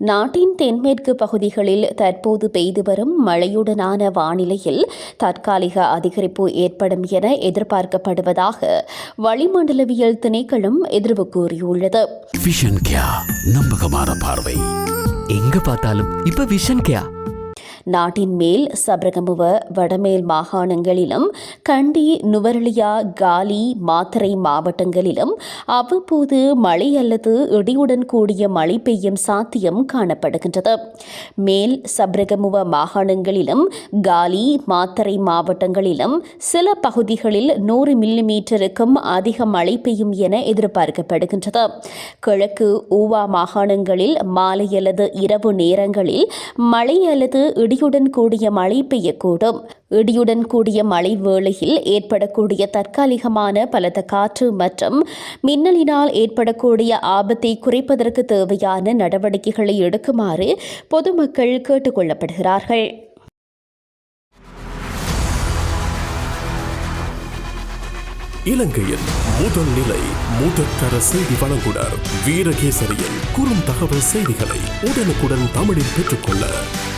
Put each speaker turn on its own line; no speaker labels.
நாட்டின் தென்மேற்கு பகுதிகளில் தற்போது பெய்து வரும் மழையுடனான வானிலையில் தற்காலிக அதிகரிப்பு ஏற்படும் என எதிர்பார்க்கப்படுவதாக வளிமண்டலவியல் திணைக்களம் எதிர்வு கூறியுள்ளது.
விஷன் கியா நம்பகமான பார்வை.
எங்க பார்த்தாலும் இப்ப விஷன் கேயா
நாட்டின் மேல் சபரகமுவ வடமேல் மாகாணங்களிலும் கண்டி நுவரலியா காலி மாத்தரை மாவட்டங்களிலும் அவ்வப்போது மழை அல்லது இடியுடன் கூடிய மழை பெய்யும் சாத்தியம் காணப்படுகின்றது. மேல் சபரகமுவ மாகாணங்களிலும் காலி மாத்தரை மாவட்டங்களிலும் சில பகுதிகளில் நூறு மில்லிமீட்டருக்கும் அதிக மழை பெய்யும் என எதிர்பார்க்கப்படுகின்றது. கிழக்கு ஊவா மாகாணங்களில் மாலை அல்லது இரவு நேரங்களில் மழை அல்லது இடியுடன் கூடிய மழை பெய்யக்கூடும். இடியுடன் கூடிய மழை வேளையில் ஏற்படக்கூடிய தற்காலிகமான பலத்த காற்று மற்றும் மின்னலினால் ஏற்படக்கூடிய ஆபத்தை குறைப்பதற்கு தேவையான நடவடிக்கைகளை எடுக்குமாறு பொதுமக்கள் கேட்டுக்கொள்ளப்படுகிறார்கள்
இலங்கையின் முதல் நிலை முதற்கர செய்தி வழங்குனர் வீரகேசரியின் குறும் தகவல் செய்திகளை உடனுக்குடன் தமிழில் பெற்றுக்கொள்ள